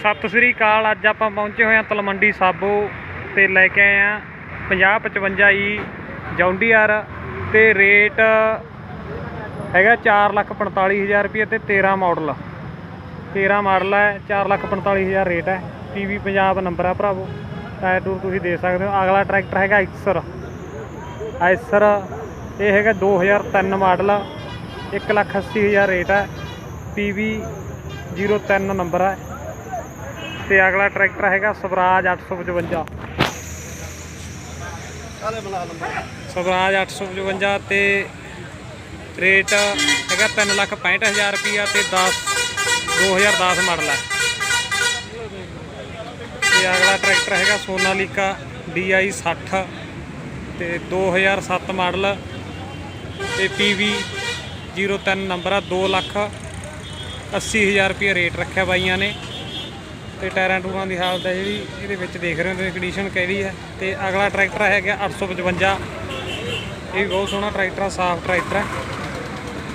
ਸਤਿ ਸ੍ਰੀ ਅਕਾਲ, ਅੱਜ ਆਪਾਂ ਪਹੁੰਚੇ ਹੋਏ ਹਾਂ ਤਲਮੰਡੀ ਸਾਬੋ ਤੇ ਲੈ ਕੇ ਆਏ ਆ 50 55 ਈ ਜੌਂਡੀਆਰ ਤੇ ਰੇਟ ਹੈਗਾ 445000 ਰੁਪਏ ਤੇ 13 ਮਾਡਲ। 13 ਮਾਡਲ ਹੈ 445000 ਰੇਟ ਹੈ। ਪੀਵੀ ਪੰਜਾਬ ਨੰਬਰ ਆ ਭਰਾਵੋ, ਟਾਇਰ ਟੂਰ ਤੁਸੀਂ ਦੇ ਸਕਦੇ ਹੋ। ਅਗਲਾ ਟਰੈਕਟਰ ਹੈਗਾ ਆਈਸਰ ਆਈਸਰ ਇਹ ਹੈਗਾ 2003 ਮਾਡਲ 180000 ਰੇਟ ਹੈ। ਪੀਵੀ 03 ਨੰਬਰ ਹੈ। ਤੇ ਅਗਲਾ ਟਰੈਕਟਰ ਹੈਗਾ ਸਵਰਾਜ 855 ਕਾਲੇ ਬਣਾ ਲੰਬਾ ਸਵਰਾਜ 855 ਤੇ ਰੇਟ ਹੈਗਾ 365000 ਰੁਪਿਆ ਤੇ 10 2010 ਮਾਡਲ ਹੈ। ਤੇ ਅਗਲਾ ਟਰੈਕਟਰ ਹੈਗਾ ਸੋਨਾਲੀਕਾ DI 60 ਤੇ 2007 ਮਾਡਲ ਤੇ PV 03 ਨੰਬਰ ਆ 2 ਲੱਖ 80000 ਰੁਪਏ ਰੇਟ ਰੱਖਿਆ ਬਾਈਆਂ ਨੇ। ਤੇ ਟਾਇਰਾਂ ਟੂਰਾਂ ਦੀ ਹਾਲਤ ਹੈ ਜਿਹੜੀ ਇਹਦੇ ਵਿੱਚ ਦੇਖ ਰਹੇ ਹੋ ਤੁਸੀਂ ਕੰਡੀਸ਼ਨ ਕਿਹੜੀ ਹੈ ਤੇ ਅਗਲਾ ਟਰੈਕਟਰ ਹੈਗਾ 855 ਇਹ ਵੀ ਬਹੁਤ ਸੋਹਣਾ ਟਰੈਕਟਰ ਆ, ਸਾਫ਼ ਟਰੈਕਟਰ ਹੈ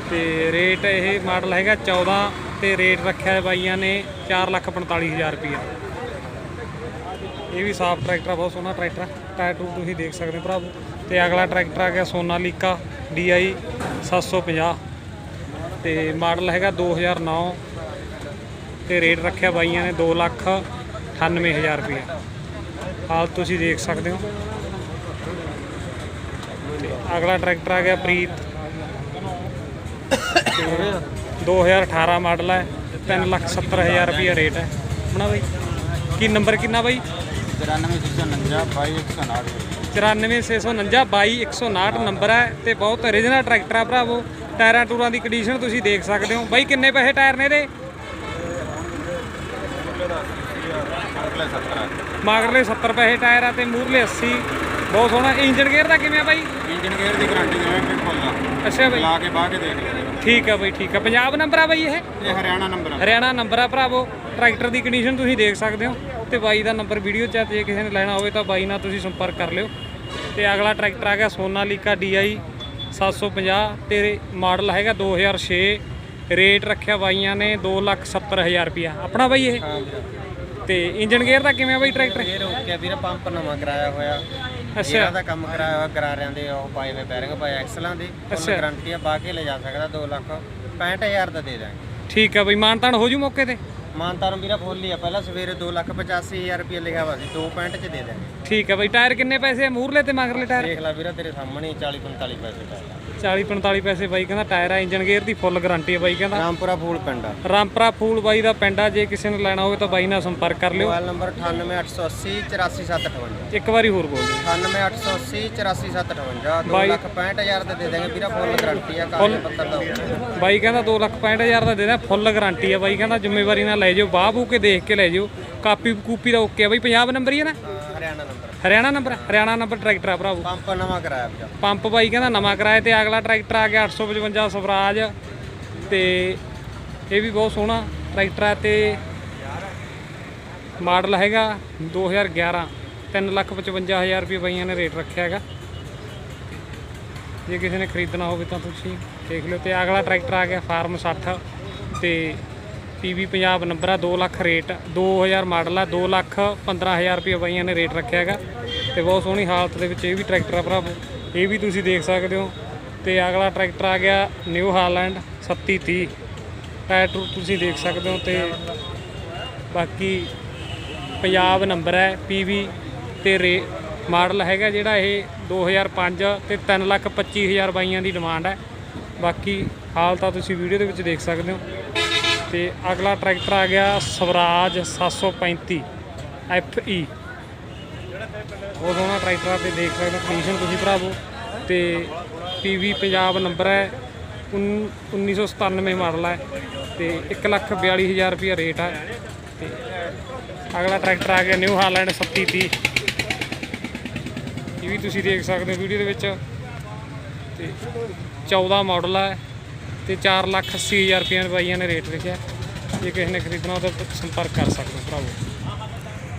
ਤੇ ਰੇਟ ਇਹ ਮਾਡਲ ਹੈਗਾ 14 ਤੇ ਰੇਟ ਰੱਖਿਆ ਹੈ ਬਾਈਆਂ ਨੇ 445000 ਰੁਪਏ ਇਹ ਵੀ ਸਾਫ਼ ਟਰੈਕਟਰ ਆ, ਬਹੁਤ ਸੋਹਣਾ ਟਰੈਕਟਰ ਆ। ਟਾਇਰ ਟੂਰ ਤੁਸੀਂ ਦੇਖ ਸਕਦੇ ਹੋ ਭਰਾਵੋ। ਤੇ ਅਗਲਾ ਟਰੈਕਟਰ ਆ ਗਿਆ ਸੋਨਾਲੀਕਾ DI 750 ਤੇ ਮਾਡਲ ਹੈਗਾ 2009 ਤੇ ਰੇਟ ਰੱਖਿਆ ਬਾਈਆਂ ਨੇ 2 ਲੱਖ 98000 ਰੁਪਏ ਹਾਲ ਤੁਸੀਂ ਦੇਖ ਸਕਦੇ ਹੋ। ਤੇ ਅਗਲਾ ਟਰੈਕਟਰ ਆ ਗਿਆ ਪ੍ਰੀਤ। ਤੇ 2018 ਮਾਡਲ ਹੈ 3 ਲੱਖ 70000 ਰੁਪਏ ਰੇਟ ਹੈ। ਬਣਾ ਬਾਈ, ਕੀ ਨੰਬਰ ਕਿੰਨਾ ਬਾਈ? 94649 22159 94649 22159 ਨੰਬਰ ਹੈ ਤੇ ਬਹੁਤ origignal ਟਰੈਕਟਰ ਆ ਭਰਾਵੋ। ਟਾਇਰਾਂ ਟੂਰਾਂ ਦੀ ਕੰਡੀਸ਼ਨ ਤੁਸੀਂ ਦੇਖ ਸਕਦੇ ਹੋ। ਬਾਈ ਕਿੰਨੇ ਪੈਸੇ ਟਾਇਰ ਨੇ ਇਹਦੇ? ਮਾਗਰਲੇ 70 ਪੈਸੇ ਟਾਇਰ ਆ ਤੇ ਮੂਰਲੇ 80 ਬਹੁਤ ਸੋਹਣਾ। ਇੰਜਨ ਗੇਅਰ ਦਾ ਕਿਵੇਂ ਆ ਬਾਈ? ਇੰਜਨ ਗੇਅਰ ਦੀ ਗਾਰੰਟੀ ਦੇਵਾਂਗੇ ਫੁੱਲ ਅੱਛਾ ਬਾਈ। ਲਾ ਕੇ ਬਾਹ ਕੇ ਦੇਖ ਲਿਓ। ਠੀਕ ਆ ਬਾਈ ਠੀਕ ਆ। ਪੰਜਾਬ ਨੰਬਰ ਆ ਬਾਈ ਇਹ? ਇਹ ਹਰਿਆਣਾ ਨੰਬਰ ਆ। ਹਰਿਆਣਾ ਨੰਬਰ ਆ ਭਰਾਵੋ। ਟਰੈਕਟਰ ਦੀ ਕੰਡੀਸ਼ਨ ਤੁਸੀਂ ਦੇਖ ਸਕਦੇ ਹੋ ਤੇ ਬਾਈ ਦਾ ਨੰਬਰ ਵੀਡੀਓ 'ਚ ਆ, ਜੇ ਕਿਸੇ ਨੇ ਲੈਣਾ ਹੋਵੇ ਤਾਂ ਬਾਈ ਨਾਲ ਤੁਸੀਂ ਸੰਪਰਕ ਕਰ ਲਿਓ। ਤੇ ਅਗਲਾ ਟਰੈਕਟਰ ਆ ਗਿਆ ਸੋਨਾਲੀਕਾ DI 750 ਤੇ ਮਾਡਲ ਹੈਗਾ 2006 ਰੇਟ ਰੱਖਿਆ ਬਾਈਆਂ ਨੇ 270000 ਰੁਪਿਆ ਆਪਣਾ ਬਾਈ ਇਹ? ਤੇ ਇੰਜਨ ਗੇਅਰ ਦਾ ਕਿਵੇਂ ਆ ਬਾਈ ਟਰੈਕਟਰ? ਇਹ ਰੋਕਿਆ ਵੀਰ ਪੰਪ ਨਵਾਂ ਕਰਾਇਆ ਹੋਇਆ। ਅੱਛਾ। ਇਹਦਾ ਕੰਮ ਕਰਾਇਆ ਹੋਇਆ ਗਰਾਰਿਆਂ ਦੇ ਉਹ ਪਾਏ ਹੋਏ ਬੈਰਿੰਗ ਪਾਏ ਐਕਸਲਾਂ ਦੇ। ਫੁੱਲ ਗਾਰੰਟੀ ਆ ਬਾਹ ਕੇ ਲੈ ਜਾ ਸਕਦਾ 2 ਲੱਖ 65000 ਦਾ ਦੇ ਦਾਂਗੇ। ਠੀਕ ਆ ਬਾਈ ਮਾਨਤਾਨ ਹੋ ਜੂ ਮੌਕੇ ਤੇ? ਮਾਨਤਾਰ ਵੀਰਾ ਫੁੱਲ ਹੀ ਆ। ਪਹਿਲਾਂ ਸਵੇਰੇ 2 ਲੱਖ 85000 ਰੁਪਏ ਲਿਖਿਆ ਹੋਇਆ ਸੀ 2 ਪੈਂਟ ਚ ਦੇ ਦਾਂਗੇ। ਠੀਕ ਆ ਬਾਈ ਟਾਇਰ ਕਿੰਨੇ ਪੈਸੇ ਆ? ਮੂਰਲੇ ਤੇ ਮਗਰਲੇ ਟਾਇਰ? ਦੇਖ ਲੈ ਵੀਰਾ ਤੇਰੇ ਸਾਹਮਣੇ 40 45 ਪੈਸੇ ਦਾ 40 45 ਪੈਸੇ ਬਾਈ ਕਹਿੰਦਾ ਟਾਇਰ ਆ ਇੰਜਨ ਗੇਅਰ ਦੀ ਫੁੱਲ ਗਾਰੰਟੀ ਆ ਬਾਈ ਕਹਿੰਦਾ। ਰਾਮਪੁਰਾ ਫੂਲ ਪਿੰਡ ਰਾਮਪਰਾ ਫੂਲ ਬਾਈ ਦਾ ਪਿੰਡ ਆ ਜੇ ਕਿਸੇ ਨੇ ਲੈਣਾ ਹੋਵੇ ਤਾਂ ਬਾਈ ਨਾਲ ਸੰਪਰਕ ਕਰ ਲਿਓ। ਮੋਬਾਈਲ ਨੰਬਰ 98880 84758 ਇੱਕ ਵਾਰੀ ਹੋਰ ਬੋਲ ਦਿਓ। 98880 84758 2 ਬਾਈ- ਲੱਖ 65000 ਦਾ ਦੇ ਦਾਂਗੇ ਵੀਰਾ ਫੁੱਲ ਗਾਰੰਟੀ ਆ ਕਾਗਜ਼ ਪੱਤਰ ਦਾ ਹੋਊਗਾ। ਬਾਈ ਕਹਿੰਦਾ 2 ਲੱਖ 65000 ਦਾ ਦੇ ਦੇ ਫੁੱਲ ਗਾਰੰਟੀ ਆ ਬਾਈ ਕਹਿੰਦਾ ਜ਼ਿੰਮੇਵਾਰੀ ਨਾਲ ਲੈ ਜਾਓ ਬਾਹ ਬੂ ਕੇ ਦੇਖ ਕੇ ਲੈ ਜਾਓ। ਕਾਪੀ ਕੂਪੀ ਦਾ ਓਕੇ ਆ ਬਾਈ ਪੰਜਾਬ ਨੰਬਰ ਹੀ ਹੈ ਨਾ? Haryana number. Haryana number Haryana number tractor ਆ ਭਰਾਵੋ। ਪੰਪ ਨਵਾਂ ਕਰਾਇਆ ਵੀਰਾ ਪੰਪ ਬਾਈ ਕਹਿੰਦਾ ਨਵਾਂ ਕਰਾਇਆ ਤੇ ਅਗਲਾ ਟਰੈਕਟਰ ਆ ਗਿਆ 855 ਸਵਰਾਜ। ਤੇ ਇਹ ਵੀ ਬਹੁਤ ਸੋਹਣਾ ਟਰੈਕਟਰ ਹੈ ਤੇ ਮਾਡਲ ਹੈਗਾ 2011 355000 ਰੁਪਏ ਬਾਈਆਂ ਨੇ ਰੇਟ ਰੱਖਿਆ ਹੈਗਾ। ਜੇ ਕਿਸੇ ਨੇ ਖਰੀਦਣਾ ਹੋਵੇ ਤਾਂ ਤੁਸੀਂ ਦੇਖ ਲਿਓ ਤੇ ਅਗਲਾ ਟਰੈਕਟਰ ਆ ਗਿਆ ਫਾਰਮ 60 ਤੇ ਪੀਵੀ ਪੰਜਾਬ ਨੰਬਰ ਆ 2 ਲੱਖ ਰੇਟ 2000 ਮਾਡਲ ਆ 2 ਲੱਖ 15000 ਰੁਪਏ ਬਾਈਆਂ ਨੇ ਰੇਟ ਰੱਖਿਆ ਹੈਗਾ। ਤੇ ਬਹੁਤ ਸੋਹਣੀ ਹਾਲਤ ਦੇ ਵਿੱਚ ਇਹ ਵੀ ਟਰੈਕਟਰ ਆ ਭਰਾਵੋ, ਇਹ ਵੀ ਤੁਸੀਂ ਦੇਖ ਸਕਦੇ ਹੋ। ਤੇ ਅਗਲਾ ਟਰੈਕਟਰ ਆ ਗਿਆ ਨਿਊ ਹਾਲੈਂਡ 3730 ਟਾਇਰ ਟੂਰ ਤੁਸੀਂ ਦੇਖ ਸਕਦੇ ਹੋ ਤੇ ਬਾਕੀ ਪੰਜਾਬ ਨੰਬਰ ਹੈ, ਪੀਵੀ ਤੇ ਰੇ ਮਾਡਲ ਹੈਗਾ ਜਿਹੜਾ ਇਹ 2005 ਤੇ 325000 ਬਾਈਆਂ ਦੀ ਡਿਮਾਂਡ ਹੈ। ਬਾਕੀ ਹਾਲ ਤਾਂ ਤੁਸੀਂ ਵੀਡੀਓ ਦੇ ਵਿੱਚ ਦੇਖ ਸਕਦੇ ਹੋ। ਤੇ ਅਗਲਾ ਟਰੈਕਟਰ ਆ ਗਿਆ ਸਵਰਾਜ 735 FE ਉਹ ਦੋਨਾਂ ਟਰੈਕਟਰਾਂ ਤੇ ਦੇਖ ਸਕਦੇ ਹੋ ਕੰਡੀਸ਼ਨ ਤੁਸੀਂ ਭਰਾਵੋ। ਤੇ ਪੀਵੀ ਪੰਜਾਬ ਨੰਬਰ ਹੈ, ਉਨ- 1997 ਮਾਡਲ ਹੈ ਤੇ 142000 ਰੁਪਏ ਰੇਟ ਹੈ ਤੇ ਅਗਲਾ ਟਰੈਕਟਰ ਆ ਗਿਆ ਨਿਊ ਹਾਲੈਂਡ 3730 ਇਹ ਵੀ ਤੁਸੀਂ ਦੇਖ ਸਕਦੇ ਹੋ ਵੀਡੀਓ ਦੇ ਵਿੱਚ। ਤੇ 14 ਮਾਡਲ ਹੈ ਤੇ 4 ਲੱਖ 80 ਹਜ਼ਾਰ ਰੁਪਏ ਬਾਈਆਂ ਨੇ ਰੇਟ ਲਿਖਿਆ। ਜੇ ਕਿਸੇ ਨੇ ਖਰੀਦਣਾ ਤਾਂ ਸੰਪਰਕ ਕਰ ਸਕਦੇ ਹੋ ਭਰਾਵੋ।